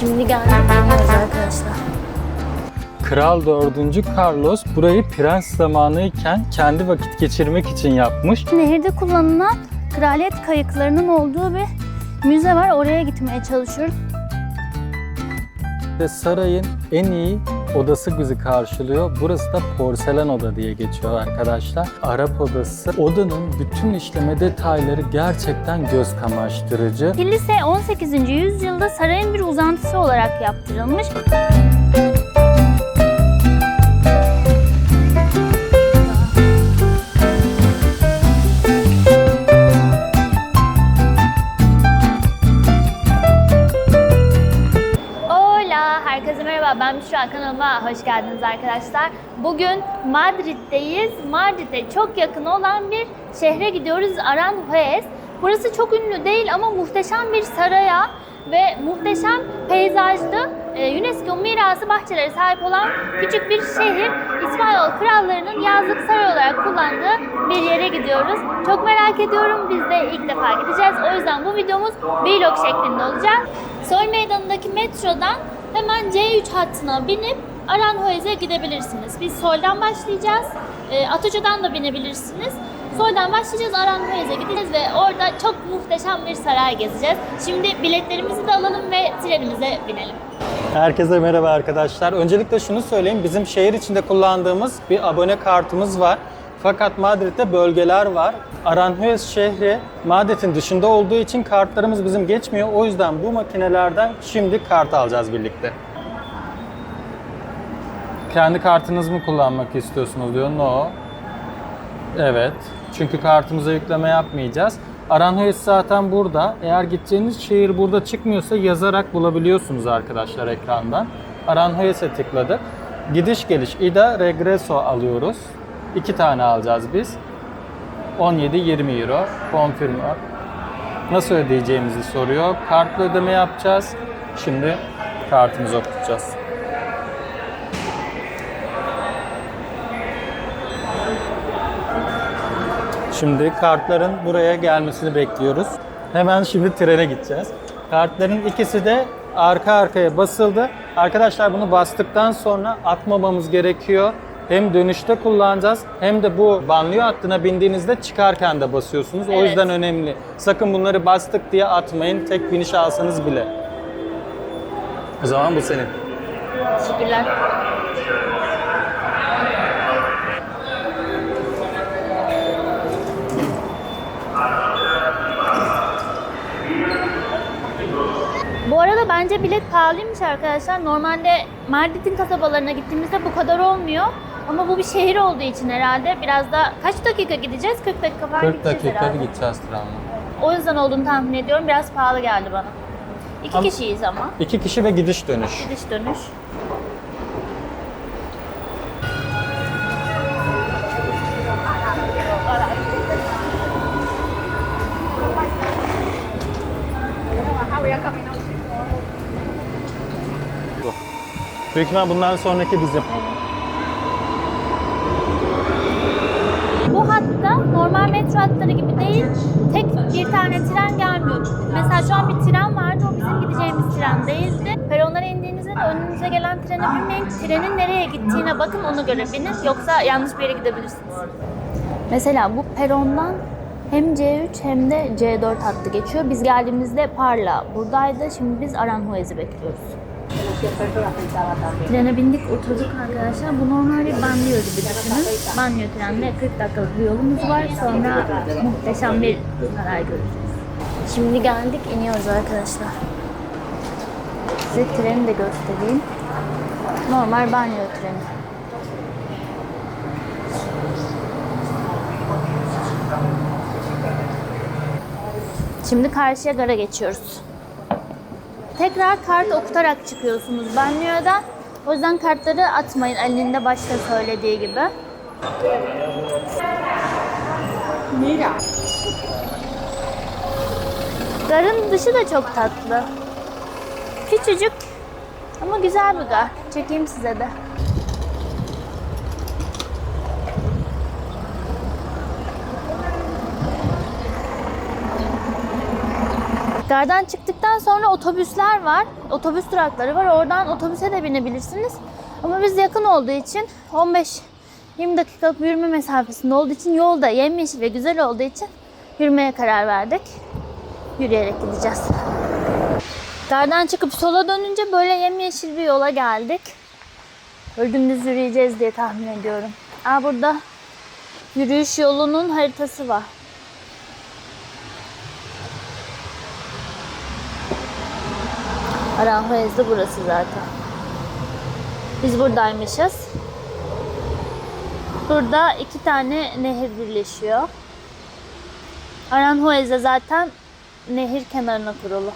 Şimdi geldik arkadaşlar. Kral 4. Carlos burayı prens zamanıyken kendi vakit geçirmek için yapmış. Nehirde kullanılan kraliyet kayıklarının olduğu bir müze var. Oraya gitmeye çalışıyoruz. Ve sarayın en iyi odası bizi karşılıyor. Burası da porselen oda diye geçiyor arkadaşlar. Arap odası. Odanın bütün işleme detayları gerçekten göz kamaştırıcı. Kilise 18. yüzyılda sarayın bir uzantısı olarak yaptırılmış. Hola, kanalıma hoş geldiniz arkadaşlar. Bugün Madrid'deyiz. Madrid'e çok yakın olan bir şehre gidiyoruz. Aranjuez. Burası çok ünlü değil ama muhteşem bir saraya ve muhteşem peyzajlı e, UNESCO mirası bahçeleri sahip olan küçük bir şehir. İspanyol krallarının yazlık saray olarak kullandığı bir yere gidiyoruz. Çok merak ediyorum. Biz de ilk defa gideceğiz. O yüzden bu videomuz vlog şeklinde olacak. Sol meydanındaki metrodan hemen C3 hattına binip Aranjuez'e gidebilirsiniz. Biz soldan başlayacağız. E, Atoça'dan da binebilirsiniz. Soldan başlayacağız Aranjuez'e gideceğiz ve orada çok muhteşem bir saray gezeceğiz. Şimdi biletlerimizi de alalım ve trenimize binelim. Herkese merhaba arkadaşlar. Öncelikle şunu söyleyeyim. Bizim şehir içinde kullandığımız bir abone kartımız var. Fakat Madrid'de bölgeler var. Aranjuez şehri Madrid'in dışında olduğu için kartlarımız bizim geçmiyor. O yüzden bu makinelerden şimdi kart alacağız birlikte. Kendi kartınız mı kullanmak istiyorsunuz diyor. No. Evet. Çünkü kartımıza yükleme yapmayacağız. Aranjuez zaten burada. Eğer gideceğiniz şehir burada çıkmıyorsa yazarak bulabiliyorsunuz arkadaşlar ekrandan. Aranjuez'e tıkladık. Gidiş geliş ida regreso alıyoruz. İki tane alacağız biz. 17-20 euro. Confirm. Nasıl ödeyeceğimizi soruyor. Kartla ödeme yapacağız. Şimdi kartımızı okutacağız. Şimdi kartların buraya gelmesini bekliyoruz. Hemen şimdi trene gideceğiz. Kartların ikisi de arka arkaya basıldı. Arkadaşlar bunu bastıktan sonra atmamamız gerekiyor. Hem dönüşte kullanacağız hem de bu banliyö hattına bindiğinizde çıkarken de basıyorsunuz. O Evet. yüzden önemli. Sakın bunları bastık diye atmayın. Tek biniş alsanız bile. O zaman bu senin. Teşekkürler. Bu arada bence bilet pahalıymış arkadaşlar. Normalde Madrid'in kasabalarına gittiğimizde bu kadar olmuyor. Ama bu bir şehir olduğu için herhalde biraz da kaç dakika gideceğiz? 40 dakika falan 40 gideceğiz dakika herhalde. gideceğiz trenle. O yüzden olduğunu tahmin ediyorum. Biraz pahalı geldi bana. İki Ama- kişiyiz ama. İki kişi ve gidiş dönüş. Gidiş dönüş. Bu. Büyük ihtimal bundan sonraki bizim. Bu hatta normal metro hatları gibi değil, tek bir tane tren gelmiyor. Mesela şu an bir tren vardı, o bizim gideceğimiz tren değildi. Peronlara indiğinizde de önünüze gelen trene binmeyin, trenin nereye gittiğine bakın ona göre binin, yoksa yanlış bir yere gidebilirsiniz. Mesela bu perondan hem C3 hem de C4 hattı geçiyor. Biz geldiğimizde Parla buradaydı, şimdi biz Aranjuez'i bekliyoruz. Trene bindik, oturduk arkadaşlar. Bu normal bir banliyö gibi düşünün. Banliyö trenle 40 dakikalık bir yolumuz var. Sonra muhteşem bir saray göreceğiz. Şimdi geldik, iniyoruz arkadaşlar. Size treni de göstereyim. Normal banliyö treni. Şimdi karşıya gara geçiyoruz. Tekrar kart okutarak çıkıyorsunuz banyodan. O yüzden kartları atmayın elinde başta söylediği gibi. Garın dışı da çok tatlı. Küçücük ama güzel bir gar. Çekeyim size de. Gardan çıktıktan sonra otobüsler var. Otobüs durakları var. Oradan otobüse de binebilirsiniz. Ama biz yakın olduğu için 15 20 dakikalık yürüme mesafesinde olduğu için yolda yemyeşil ve güzel olduğu için yürümeye karar verdik. Yürüyerek gideceğiz. Gardan çıkıp sola dönünce böyle yemyeşil bir yola geldik. Dümdüz yürüyeceğiz diye tahmin ediyorum. Aa burada yürüyüş yolunun haritası var. Aranjuez de burası zaten. Biz buradaymışız. Burada iki tane nehir birleşiyor. Aranjuez de zaten nehir kenarına kurulu.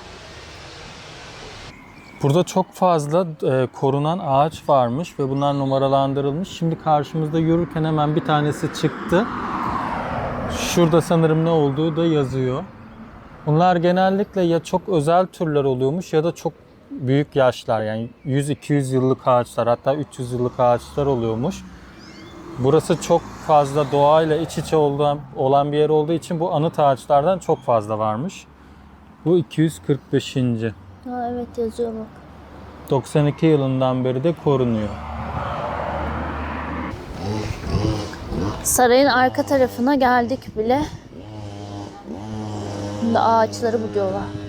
Burada çok fazla e, korunan ağaç varmış ve bunlar numaralandırılmış. Şimdi karşımızda yürürken hemen bir tanesi çıktı. Şurada sanırım ne olduğu da yazıyor. Bunlar genellikle ya çok özel türler oluyormuş ya da çok büyük yaşlar yani 100-200 yıllık ağaçlar hatta 300 yıllık ağaçlar oluyormuş. Burası çok fazla doğayla iç içe olan, olan bir yer olduğu için bu anıt ağaçlardan çok fazla varmış. Bu 245. Aa, evet yazıyor bak. 92 yılından beri de korunuyor. Sarayın arka tarafına geldik bile. Şimdi ağaçları buluyorlar.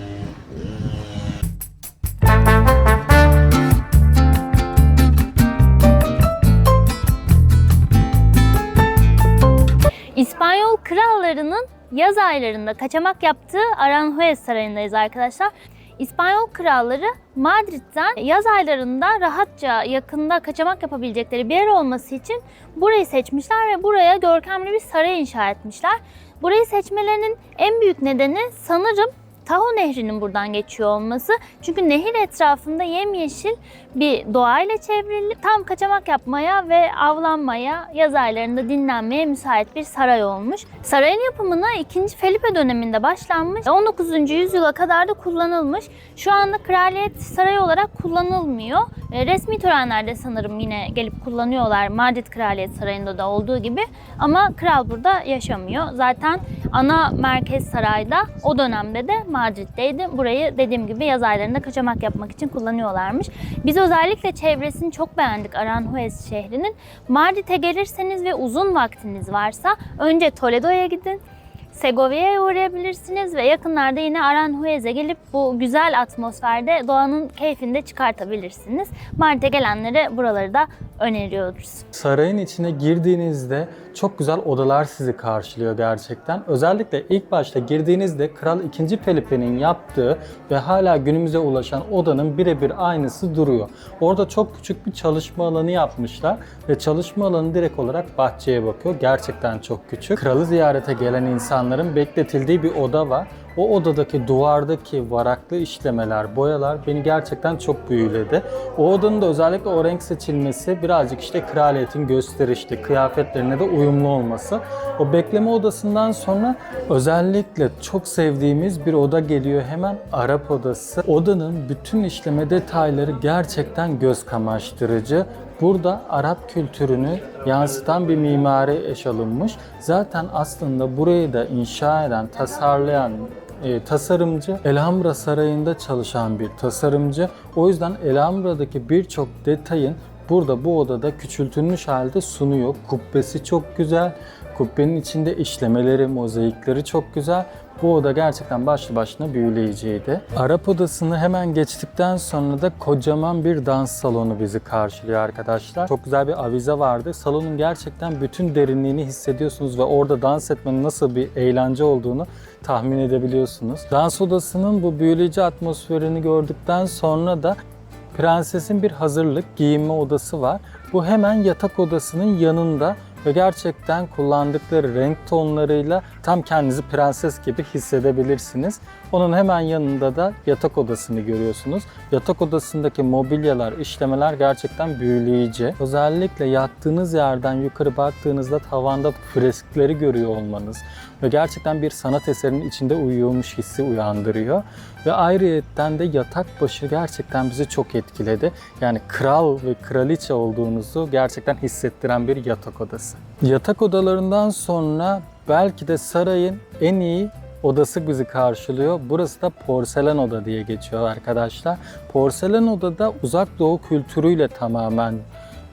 Krallarının yaz aylarında kaçamak yaptığı Aranjuez Sarayı'ndayız arkadaşlar. İspanyol kralları Madrid'den yaz aylarında rahatça yakında kaçamak yapabilecekleri bir yer olması için burayı seçmişler ve buraya görkemli bir saray inşa etmişler. Burayı seçmelerinin en büyük nedeni sanırım Tahoe Nehri'nin buradan geçiyor olması. Çünkü nehir etrafında yemyeşil bir doğayla çevrili, tam kaçamak yapmaya ve avlanmaya, yaz aylarında dinlenmeye müsait bir saray olmuş. Sarayın yapımına 2. Felipe döneminde başlanmış. 19. yüzyıla kadar da kullanılmış. Şu anda kraliyet sarayı olarak kullanılmıyor. E, Resmi törenlerde sanırım yine gelip kullanıyorlar. Madrid Kraliyet Sarayı'nda da olduğu gibi. Ama kral burada yaşamıyor. Zaten ana merkez sarayda o dönemde de Madrid'deydi. Burayı dediğim gibi yaz aylarında kaçamak yapmak için kullanıyorlarmış. Biz özellikle çevresini çok beğendik Aranjuez şehrinin. Madrid'e gelirseniz ve uzun vaktiniz varsa önce Toledo'ya gidin. Segovia'ya uğrayabilirsiniz ve yakınlarda yine Aranjuez'e gelip bu güzel atmosferde doğanın keyfini de çıkartabilirsiniz. Madrid'e gelenlere buraları da öneriyoruz. Sarayın içine girdiğinizde çok güzel odalar sizi karşılıyor gerçekten. Özellikle ilk başta girdiğinizde Kral 2. Felipe'nin yaptığı ve hala günümüze ulaşan odanın birebir aynısı duruyor. Orada çok küçük bir çalışma alanı yapmışlar ve çalışma alanı direkt olarak bahçeye bakıyor. Gerçekten çok küçük. Kralı ziyarete gelen insanların bekletildiği bir oda var. O odadaki duvardaki varaklı işlemeler, boyalar beni gerçekten çok büyüledi. O odanın da özellikle o renk seçilmesi birazcık işte kraliyetin gösterişli, kıyafetlerine de uyumlu olması. O bekleme odasından sonra özellikle çok sevdiğimiz bir oda geliyor hemen Arap odası. Odanın bütün işleme detayları gerçekten göz kamaştırıcı. Burada Arap kültürünü yansıtan bir mimari eş alınmış. Zaten aslında burayı da inşa eden, tasarlayan e, tasarımcı Elhamra Sarayı'nda çalışan bir tasarımcı. O yüzden Elhamra'daki birçok detayın burada bu odada küçültülmüş halde sunuyor. Kubbesi çok güzel. Kubbenin içinde işlemeleri, mozaikleri çok güzel. Bu oda gerçekten başlı başına büyüleyiciydi. Arap odasını hemen geçtikten sonra da kocaman bir dans salonu bizi karşılıyor arkadaşlar. Çok güzel bir avize vardı. Salonun gerçekten bütün derinliğini hissediyorsunuz ve orada dans etmenin nasıl bir eğlence olduğunu tahmin edebiliyorsunuz. Dans odasının bu büyüleyici atmosferini gördükten sonra da Prensesin bir hazırlık giyinme odası var. Bu hemen yatak odasının yanında ve gerçekten kullandıkları renk tonlarıyla tam kendinizi prenses gibi hissedebilirsiniz. Onun hemen yanında da yatak odasını görüyorsunuz. Yatak odasındaki mobilyalar, işlemeler gerçekten büyüleyici. Özellikle yattığınız yerden yukarı baktığınızda tavanda freskleri görüyor olmanız ve gerçekten bir sanat eserinin içinde uyuyormuş hissi uyandırıyor. Ve ayrıyetten de yatak başı gerçekten bizi çok etkiledi. Yani kral ve kraliçe olduğunuzu gerçekten hissettiren bir yatak odası. Yatak odalarından sonra belki de sarayın en iyi odası bizi karşılıyor. Burası da porselen oda diye geçiyor arkadaşlar. Porselen odada uzak doğu kültürüyle tamamen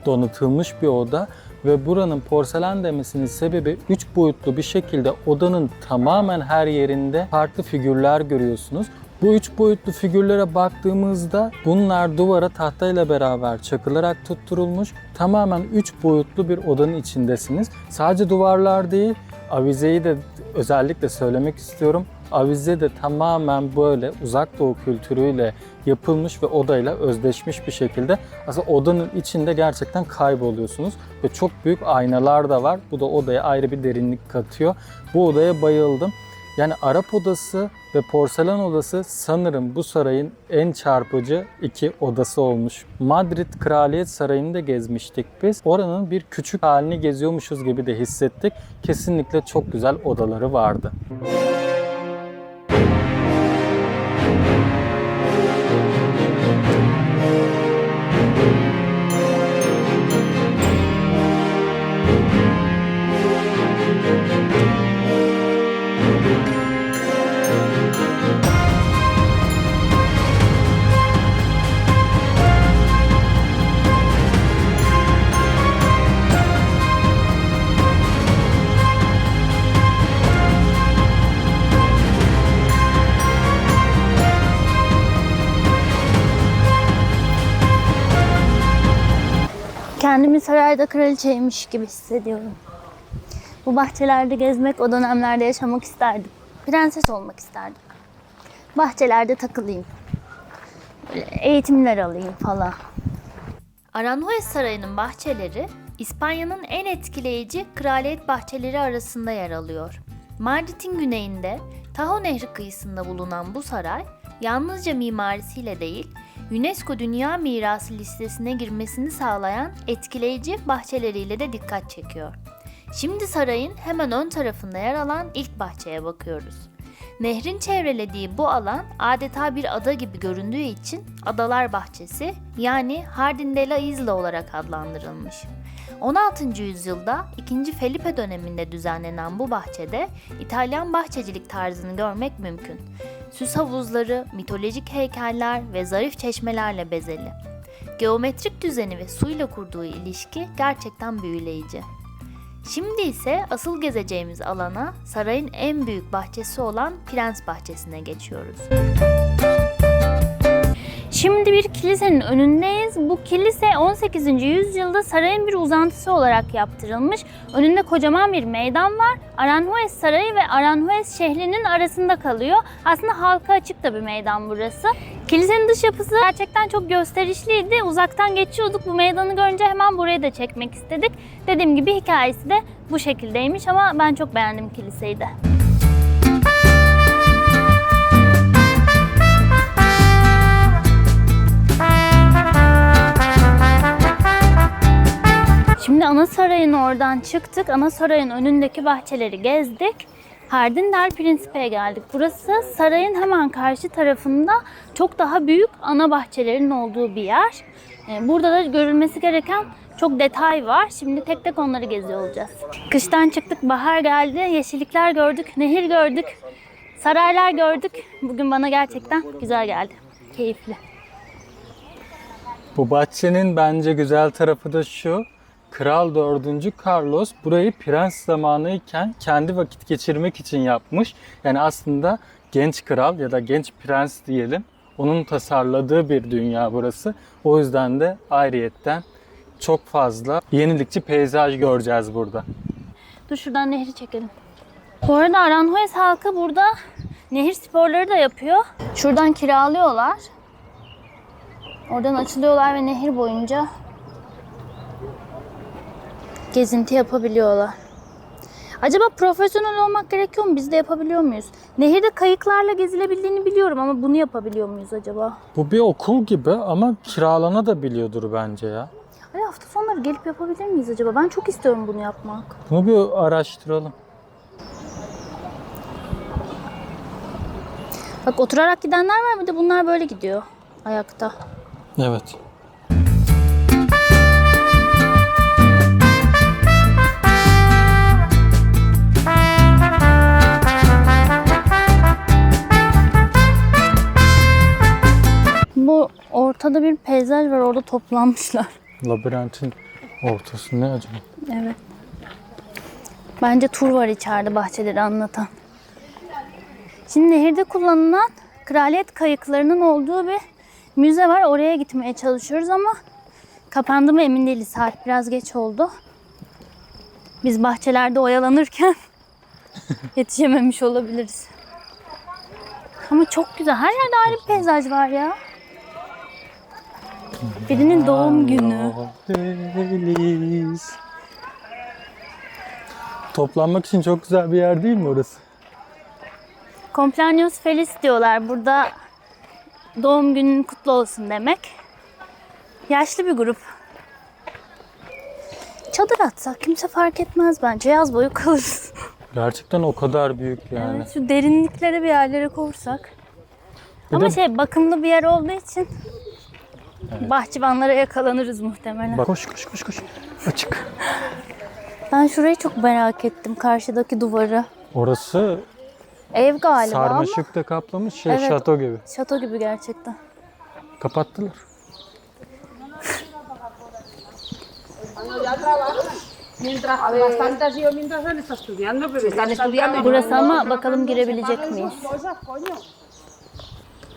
donatılmış bir oda ve buranın porselen demesinin sebebi 3 boyutlu bir şekilde odanın tamamen her yerinde farklı figürler görüyorsunuz. Bu üç boyutlu figürlere baktığımızda bunlar duvara tahtayla beraber çakılarak tutturulmuş. Tamamen üç boyutlu bir odanın içindesiniz. Sadece duvarlar değil, avizeyi de özellikle söylemek istiyorum. Avize de tamamen böyle uzak doğu kültürüyle yapılmış ve odayla özdeşmiş bir şekilde aslında odanın içinde gerçekten kayboluyorsunuz ve çok büyük aynalar da var. Bu da odaya ayrı bir derinlik katıyor. Bu odaya bayıldım. Yani Arap odası ve porselen odası sanırım bu sarayın en çarpıcı iki odası olmuş. Madrid Kraliyet Sarayı'nı da gezmiştik biz. Oranın bir küçük halini geziyormuşuz gibi de hissettik. Kesinlikle çok güzel odaları vardı. Kendimi sarayda kraliçeymiş gibi hissediyorum. Bu bahçelerde gezmek, o dönemlerde yaşamak isterdim. Prenses olmak isterdim. Bahçelerde takılayım. Böyle eğitimler alayım falan. Aranjuez Sarayı'nın bahçeleri İspanya'nın en etkileyici kraliyet bahçeleri arasında yer alıyor. Madrid'in güneyinde Tahoe Nehri kıyısında bulunan bu saray yalnızca mimarisiyle değil, UNESCO Dünya Mirası listesine girmesini sağlayan etkileyici bahçeleriyle de dikkat çekiyor. Şimdi sarayın hemen ön tarafında yer alan ilk bahçeye bakıyoruz. Nehrin çevrelediği bu alan adeta bir ada gibi göründüğü için Adalar Bahçesi yani Jardin de la Isla olarak adlandırılmış. 16. yüzyılda 2. Felipe döneminde düzenlenen bu bahçede İtalyan bahçecilik tarzını görmek mümkün. Süs havuzları, mitolojik heykeller ve zarif çeşmelerle bezeli. Geometrik düzeni ve suyla kurduğu ilişki gerçekten büyüleyici. Şimdi ise asıl gezeceğimiz alana sarayın en büyük bahçesi olan Prens Bahçesi'ne geçiyoruz. Şimdi bir kilisenin önündeyiz. Bu kilise 18. yüzyılda sarayın bir uzantısı olarak yaptırılmış. Önünde kocaman bir meydan var. Aranjuez Sarayı ve Aranjuez şehrinin arasında kalıyor. Aslında halka açık da bir meydan burası. Kilisenin dış yapısı gerçekten çok gösterişliydi. Uzaktan geçiyorduk. Bu meydanı görünce hemen buraya da çekmek istedik. Dediğim gibi hikayesi de bu şekildeymiş ama ben çok beğendim kiliseyi de. Şimdi ana sarayın oradan çıktık. Ana sarayın önündeki bahçeleri gezdik. Hardin del Principe'ye geldik. Burası sarayın hemen karşı tarafında çok daha büyük ana bahçelerin olduğu bir yer. Ee, Burada da görülmesi gereken çok detay var. Şimdi tek tek onları geziyor olacağız. Kıştan çıktık, bahar geldi, yeşillikler gördük, nehir gördük, saraylar gördük. Bugün bana gerçekten güzel geldi. Keyifli. Bu bahçenin bence güzel tarafı da şu. Kral 4. Carlos burayı prens zamanıyken kendi vakit geçirmek için yapmış. Yani aslında genç kral ya da genç prens diyelim. Onun tasarladığı bir dünya burası. O yüzden de ayrıyetten çok fazla yenilikçi peyzaj göreceğiz burada. Dur şuradan nehri çekelim. Bu arada Aranjuez halkı burada nehir sporları da yapıyor. Şuradan kiralıyorlar. Oradan açılıyorlar ve nehir boyunca gezinti yapabiliyorlar. Acaba profesyonel olmak gerekiyor mu? Biz de yapabiliyor muyuz? Nehirde kayıklarla gezilebildiğini biliyorum ama bunu yapabiliyor muyuz acaba? Bu bir okul gibi ama kiralana da biliyordur bence ya. Ay hafta sonları gelip yapabilir miyiz acaba? Ben çok istiyorum bunu yapmak. Bunu bir araştıralım. Bak oturarak gidenler var bir de bunlar böyle gidiyor ayakta. Evet. Ortada bir peyzaj var. Orada toplanmışlar. Labirentin ortası ne acaba? Evet. Bence tur var içeride bahçeleri anlatan. Şimdi nehirde kullanılan kraliyet kayıklarının olduğu bir müze var. Oraya gitmeye çalışıyoruz ama kapandı mı emin değiliz. Saat biraz geç oldu. Biz bahçelerde oyalanırken yetişememiş olabiliriz. Ama çok güzel. Her yerde ayrı bir peyzaj var ya. Birinin doğum günü. Deniz. Toplanmak için çok güzel bir yer değil mi orası? Compleaños feliz diyorlar. Burada doğum günün kutlu olsun demek. Yaşlı bir grup. Çadır atsak kimse fark etmez bence. Yaz boyu kalırız. Gerçekten o kadar büyük yani. Evet, şu derinliklere bir yerlere. Bir Ama de- şey bakımlı bir yer olduğu için bahçıvanlara yakalanırız muhtemelen. Bak, koş koş koş koş. Açık. Ben şurayı çok merak ettim. Karşıdaki duvarı. Orası Ev galiba ama sarmaşıkta kaplamış şey Evet. şato gibi. şato gibi gerçekten. Kapattılar. Burası ama bakalım girebilecek miyiz?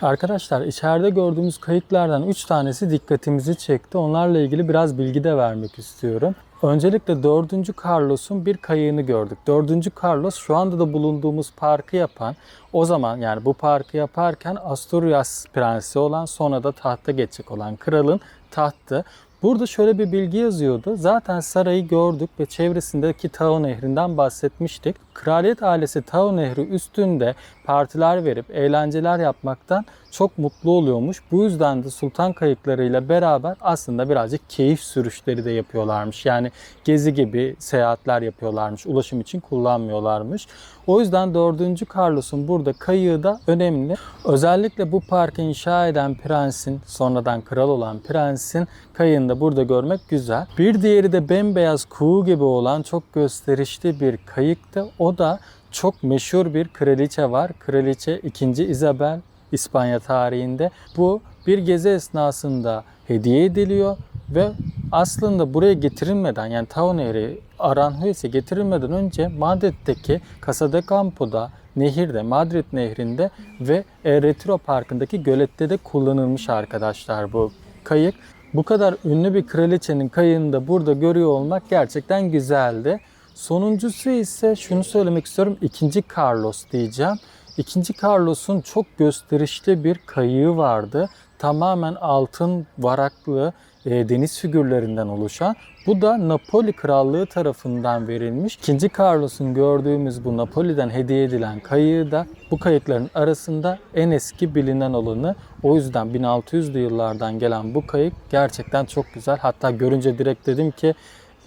Arkadaşlar içeride gördüğümüz kayıklardan 3 tanesi dikkatimizi çekti. Onlarla ilgili biraz bilgi de vermek istiyorum. Öncelikle 4. Carlos'un bir kayığını gördük. 4. Carlos şu anda da bulunduğumuz parkı yapan, o zaman yani bu parkı yaparken Asturias prensi olan sonra da tahta geçecek olan kralın tahtı. Burada şöyle bir bilgi yazıyordu. Zaten sarayı gördük ve çevresindeki Tao Nehri'nden bahsetmiştik. Kraliyet ailesi Tao Nehri üstünde partiler verip eğlenceler yapmaktan çok mutlu oluyormuş. Bu yüzden de sultan kayıklarıyla beraber aslında birazcık keyif sürüşleri de yapıyorlarmış. Yani gezi gibi seyahatler yapıyorlarmış. Ulaşım için kullanmıyorlarmış. O yüzden 4. Carlos'un burada kayığı da önemli. Özellikle bu parkı inşa eden prensin, sonradan kral olan prensin kayığını da burada görmek güzel. Bir diğeri de bembeyaz kuğu gibi olan çok gösterişli bir kayıktı. O da çok meşhur bir kraliçe var. Kraliçe 2. Isabel İspanya tarihinde. Bu bir gezi esnasında hediye ediliyor ve aslında buraya getirilmeden yani Tao Nehri Aranjuez'e getirilmeden önce Madrid'deki Casa Campo'da nehirde, Madrid nehrinde ve El Retiro Parkı'ndaki gölette de kullanılmış arkadaşlar bu kayık. Bu kadar ünlü bir kraliçenin kayığını da burada görüyor olmak gerçekten güzeldi. Sonuncusu ise şunu söylemek istiyorum. ikinci Carlos diyeceğim. İkinci Carlos'un çok gösterişli bir kayığı vardı. Tamamen altın varaklı e, deniz figürlerinden oluşan. Bu da Napoli Krallığı tarafından verilmiş. İkinci Carlos'un gördüğümüz bu Napoli'den hediye edilen kayığı da bu kayıkların arasında en eski bilinen olanı. O yüzden 1600'lü yıllardan gelen bu kayık gerçekten çok güzel. Hatta görünce direkt dedim ki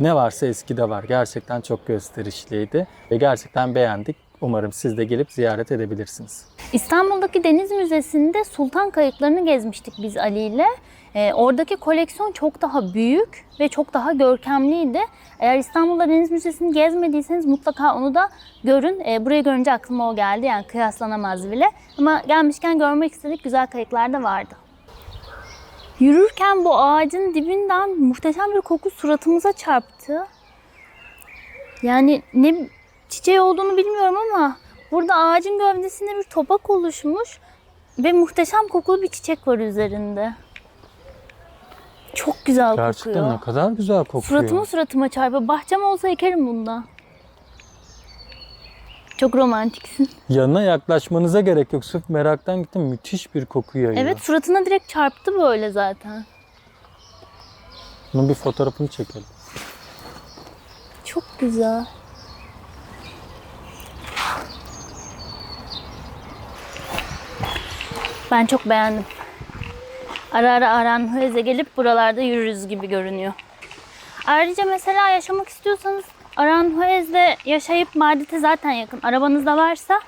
ne varsa eskide var. Gerçekten çok gösterişliydi ve gerçekten beğendik. Umarım siz de gelip ziyaret edebilirsiniz. İstanbul'daki Deniz Müzesi'nde sultan kayıklarını gezmiştik biz Ali ile. Ee, oradaki koleksiyon çok daha büyük ve çok daha görkemliydi. Eğer İstanbul'da Deniz Müzesi'ni gezmediyseniz mutlaka onu da görün. Ee, burayı görünce aklıma o geldi yani kıyaslanamaz bile. Ama gelmişken görmek istedik güzel kayıklar da vardı. Yürürken bu ağacın dibinden muhteşem bir koku suratımıza çarptı. Yani ne çiçeği olduğunu bilmiyorum ama burada ağacın gövdesinde bir topak oluşmuş ve muhteşem kokulu bir çiçek var üzerinde. Çok güzel Gerçekten kokuyor. ne kadar güzel kokuyor. Suratıma suratıma çarpıyor. Bahçem olsa ekerim bundan. Çok romantiksin. Yanına yaklaşmanıza gerek yok. Sırf meraktan gittim. Müthiş bir koku yayıyor. Evet suratına direkt çarptı böyle zaten. Bunun bir fotoğrafını çekelim. Çok güzel. Ben çok beğendim. Ara ara Aranjuez'e gelip buralarda yürürüz gibi görünüyor. Ayrıca mesela yaşamak istiyorsanız Aranjuez'de yaşayıp Madrid'e zaten yakın. Arabanız da varsa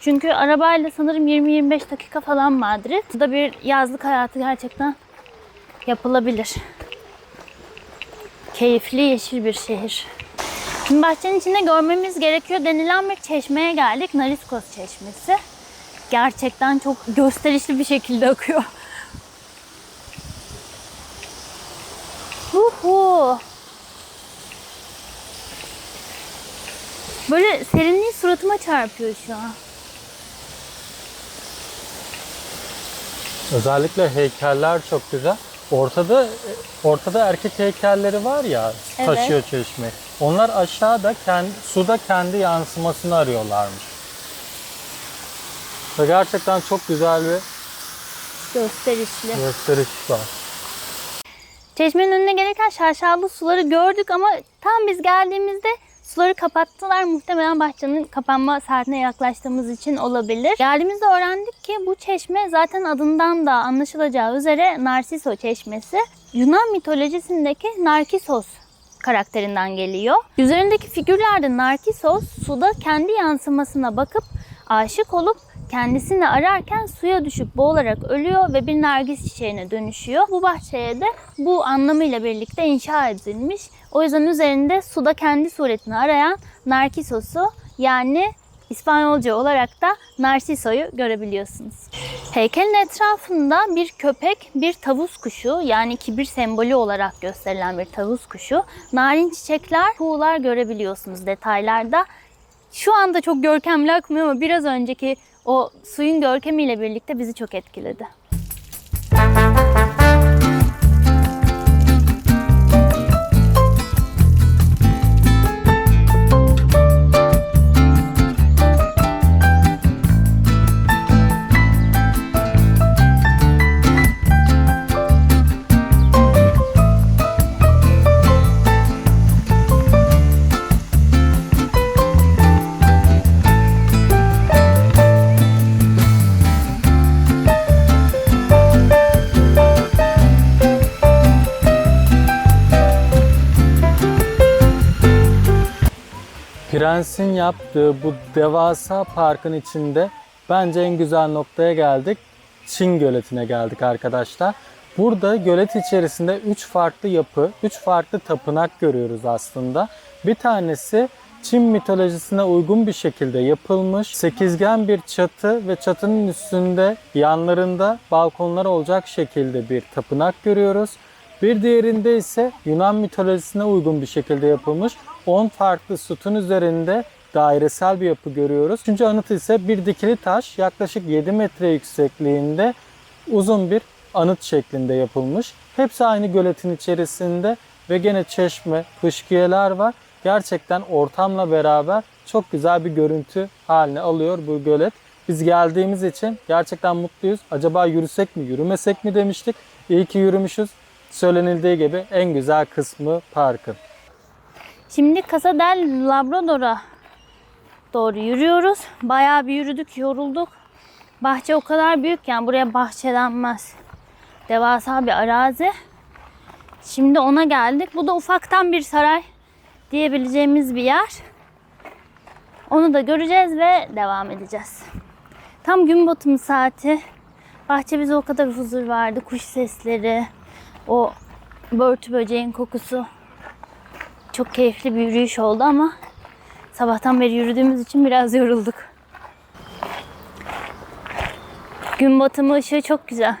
çünkü arabayla sanırım 20-25 dakika falan Madrid. Burada bir yazlık hayatı gerçekten yapılabilir. Keyifli yeşil bir şehir. Şimdi bahçenin içinde görmemiz gerekiyor denilen bir çeşmeye geldik. Nariskos Çeşmesi. Gerçekten çok gösterişli bir şekilde akıyor. Hu Böyle serinliği suratıma çarpıyor şu an. Özellikle heykeller çok güzel. Ortada ortada erkek heykelleri var ya Evet. taşıyor çeşme. Onlar aşağıda kendi, suda kendi yansımasını arıyorlarmış. Ve gerçekten çok güzel bir Gösterişli. gösteriş var. Çeşmenin önüne gelirken şaşalı suları gördük ama tam biz geldiğimizde suları kapattılar. Muhtemelen bahçenin kapanma saatine yaklaştığımız için olabilir. Geldiğimizde öğrendik ki bu çeşme zaten adından da anlaşılacağı üzere Narsiso çeşmesi. Yunan mitolojisindeki Narkisos karakterinden geliyor. Üzerindeki figürlerde Narkisos suda kendi yansımasına bakıp aşık olup kendisini ararken suya düşüp boğularak ölüyor ve bir nergis çiçeğine dönüşüyor. Bu bahçeye de bu anlamıyla birlikte inşa edilmiş. O yüzden üzerinde suda kendi suretini arayan Narkisos'u yani İspanyolca olarak da Narsiso'yu görebiliyorsunuz. Heykelin etrafında bir köpek, bir tavus kuşu yani kibir sembolü olarak gösterilen bir tavus kuşu, narin çiçekler, kuğular görebiliyorsunuz detaylarda. Şu anda çok görkemli akmıyor ama biraz önceki o suyun görkemiyle birlikte bizi çok etkiledi. Prens'in yaptığı bu devasa parkın içinde bence en güzel noktaya geldik. Çin Göleti'ne geldik arkadaşlar. Burada gölet içerisinde 3 farklı yapı, 3 farklı tapınak görüyoruz aslında. Bir tanesi Çin mitolojisine uygun bir şekilde yapılmış sekizgen bir çatı ve çatının üstünde yanlarında balkonlar olacak şekilde bir tapınak görüyoruz. Bir diğerinde ise Yunan mitolojisine uygun bir şekilde yapılmış 10 farklı sütun üzerinde dairesel bir yapı görüyoruz. Üçüncü anıt ise bir dikili taş yaklaşık 7 metre yüksekliğinde uzun bir anıt şeklinde yapılmış. Hepsi aynı göletin içerisinde ve gene çeşme, fışkiyeler var. Gerçekten ortamla beraber çok güzel bir görüntü haline alıyor bu gölet. Biz geldiğimiz için gerçekten mutluyuz. Acaba yürüsek mi, yürümesek mi demiştik. İyi ki yürümüşüz. Söylenildiği gibi en güzel kısmı parkın. Şimdi Casa del Labrador'a doğru yürüyoruz. Bayağı bir yürüdük, yorulduk. Bahçe o kadar büyük yani buraya bahçe denmez. Devasa bir arazi. Şimdi ona geldik. Bu da ufaktan bir saray diyebileceğimiz bir yer. Onu da göreceğiz ve devam edeceğiz. Tam gün batımı saati. Bahçe bize o kadar huzur verdi. Kuş sesleri, o börtü böceğin kokusu. Çok keyifli bir yürüyüş oldu ama sabahtan beri yürüdüğümüz için biraz yorulduk. Gün batımı ışığı çok güzel.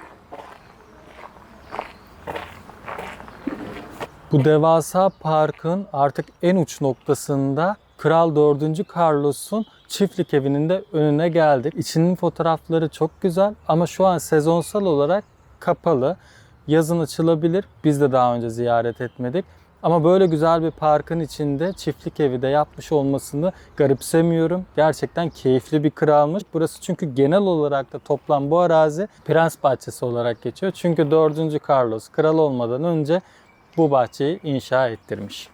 Bu devasa parkın artık en uç noktasında Kral 4. Carlos'un çiftlik evinin de önüne geldik. İçinin fotoğrafları çok güzel ama şu an sezonsal olarak kapalı. Yazın açılabilir. Biz de daha önce ziyaret etmedik. Ama böyle güzel bir parkın içinde çiftlik evi de yapmış olmasını garipsemiyorum. Gerçekten keyifli bir kralmış. Burası çünkü genel olarak da toplam bu arazi Prens Bahçesi olarak geçiyor. Çünkü 4. Carlos kral olmadan önce bu bahçeyi inşa ettirmiş.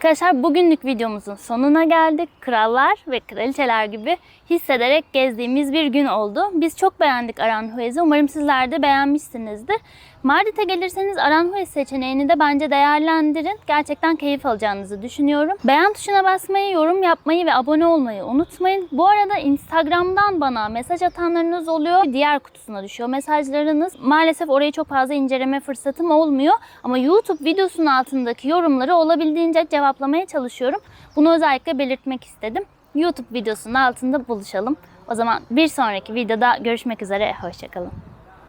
Arkadaşlar bugünlük videomuzun sonuna geldik. Krallar ve kraliçeler gibi hissederek gezdiğimiz bir gün oldu. Biz çok beğendik Aranjuez'i. Umarım sizler de beğenmişsinizdir. Mardit'e gelirseniz Aranjuez seçeneğini de bence değerlendirin. Gerçekten keyif alacağınızı düşünüyorum. Beğen tuşuna basmayı, yorum yapmayı ve abone olmayı unutmayın. Bu arada Instagram'dan bana mesaj atanlarınız oluyor. Diğer kutusuna düşüyor mesajlarınız. Maalesef orayı çok fazla inceleme fırsatım olmuyor. Ama YouTube videosunun altındaki yorumları olabildiğince cevaplamaya çalışıyorum. Bunu özellikle belirtmek istedim. YouTube videosunun altında buluşalım. O zaman bir sonraki videoda görüşmek üzere. Hoşçakalın.